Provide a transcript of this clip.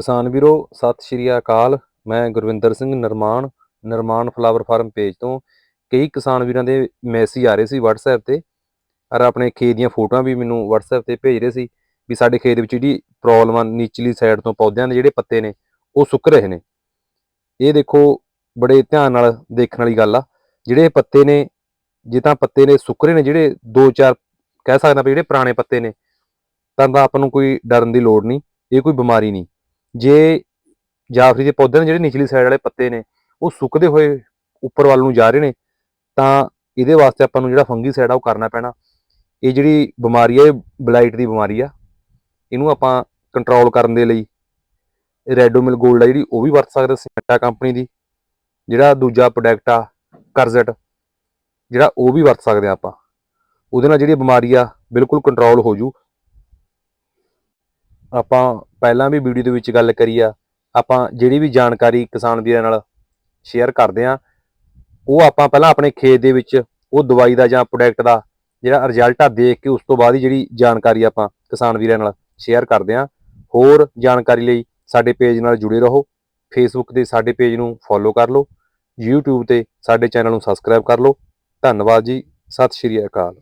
ਕਿਸਾਨ ਵੀਰੋ, ਸਤਿ ਸ਼੍ਰੀ ਅਕਾਲ। ਮੈਂ ਗੁਰਵਿੰਦਰ ਸਿੰਘ ਨਿਰਮਾਣ ਨਿਰਮਾਣ ਫਲਾਵਰ ਫਾਰਮ ਪੇਜ ਤੋਂ। ਕਈ ਕਿਸਾਨ ਵੀਰਾਂ ਦੇ ਮੈਸੇਜ ਆ ਰਹੇ ਸੀ WhatsApp ਤੇ, ਔਰ ਆਪਣੇ ਖੇਤ ਦੀਆਂ ਫੋਟੋਆਂ ਵੀ ਮੈਨੂੰ WhatsApp ਤੇ ਭੇਜ ਰਹੇ ਸੀ ਵੀ ਸਾਡੇ ਖੇਤ ਵਿੱਚ ਜਿਹੜੀ ਪ੍ਰੋਬਲਮ ਆ, ਨੀਚਲੀ ਸਾਈਡ ਤੋਂ ਪੌਦਿਆਂ ਦੇ ਜਿਹੜੇ ਪੱਤੇ ਨੇ, ਉਹ ਸੁੱਕ ਰਹੇ ਨੇ। ਇਹ ਦੇਖੋ, ਬੜੇ ਧਿਆਨ ਨਾਲ ਦੇਖਣ ਵਾਲੀ ਗੱਲ ਆ। ਜਿਹੜੇ ਪੱਤੇ ਨੇ ਜੇ ਤਾਂ ਪੱਤੇ ਨੇ ਸੁੱਕ ਰਹੇ ਨੇ, ਜਿਹੜੇ 2-4 ਕਹਿ ਸਕਦਾ ਵੀ ਜਿਹੜੇ ਪੁਰਾਣੇ ਪੱਤੇ ਨੇ ਤਾਂ ਤਾਂ ਆਪਾਂ ਨੂੰ ਕੋਈ ਡਰਨ ਦੀ ਲੋੜ ਨਹੀਂ, ਇਹ ਕੋਈ ਬਿਮਾਰੀ ਨਹੀਂ। ਜੇ ਜਾਫਰੀ ਦੇ ਪੌਦੇ ਨੇ ਜਿਹੜੇ ਨਿਚਲੀ ਸਾਈਡ ਵਾਲੇ ਪੱਤੇ ਨੇ, ਉਹ ਸੁੱਕਦੇ ਹੋਏ ਉੱਪਰ ਵੱਲ ਨੂੰ ਜਾ ਰਹੇ ਨੇ, ਤਾਂ ਇਹਦੇ ਵਾਸਤੇ ਆਪਾਂ ਨੂੰ ਜਿਹੜਾ ਫੰਗੀ ਸਾਈਡ ਆ ਉਹ ਕਰਨਾ ਪੈਣਾ। ਇਹ ਜਿਹੜੀ ਬਿਮਾਰੀ ਆ, ਇਹ ਬਲਾਈਟ ਦੀ ਬਿਮਾਰੀ ਆ। ਇਹਨੂੰ ਆਪਾਂ ਕੰਟਰੋਲ ਕਰਨ ਦੇ ਲਈ ਰੈਡੋਮਿਲ ਗੋਲਡ ਆ ਜਿਹੜੀ, ਉਹ ਵੀ ਵਰਤ ਸਕਦੇ ਸਿੰਟਾ ਕੰਪਨੀ ਦੀ, ਜਿਹੜਾ ਦੂਜਾ ਪ੍ਰੋਡਕਟ ਆ ਕਰਜ਼ਟ ਜਿਹੜਾ ਉਹ ਵੀ ਵਰਤ ਸਕਦੇ ਆ ਆਪਾਂ। ਉਹਦੇ ਨਾਲ ਜਿਹੜੀ ਬਿਮਾਰੀ ਆ, ਬਿਲਕੁਲ ਕੰਟਰੋਲ ਹੋ ਜੂ। ਆਪਾਂ ਪਹਿਲਾਂ ਵੀ ਵੀਡੀਓ ਦੇ ਵਿੱਚ ਗੱਲ ਕਰੀ ਆ, ਆਪਾਂ ਜਿਹੜੀ ਵੀ ਜਾਣਕਾਰੀ ਕਿਸਾਨ ਵੀਰਾਂ ਨਾਲ ਸ਼ੇਅਰ ਕਰਦੇ ਆ, ਉਹ ਆਪਾਂ ਪਹਿਲਾਂ ਆਪਣੇ ਖੇਤ ਦੇ ਵਿੱਚ ਉਹ ਦਵਾਈ ਦਾ ਜਾਂ ਪ੍ਰੋਡਕਟ ਦਾ ਜਿਹੜਾ ਰਿਜ਼ਲਟ ਆ ਦੇਖ ਕੇ ਉਸ ਤੋਂ ਬਾਅਦ ਹੀ ਜਿਹੜੀ ਜਾਣਕਾਰੀ ਆਪਾਂ ਕਿਸਾਨ ਵੀਰਾਂ ਨਾਲ ਸ਼ੇਅਰ ਕਰਦੇ ਆ। ਹੋਰ ਜਾਣਕਾਰੀ ਲਈ ਸਾਡੇ ਪੇਜ ਨਾਲ ਜੁੜੇ ਰਹੋ ਫੇਸਬੁੱਕ ਤੇ ਸਾਡੇ ਪੇਜ ਨੂੰ ਫੋਲੋ ਕਰ ਲਓ, YouTube ਤੇ ਸਾਡੇ ਚੈਨਲ ਨੂੰ ਸਬਸਕ੍ਰਾਈਬ ਕਰ ਲਓ। ਧੰਨਵਾਦ ਜੀ, ਸਤਿ ਸ਼੍ਰੀ ਅਕਾਲ।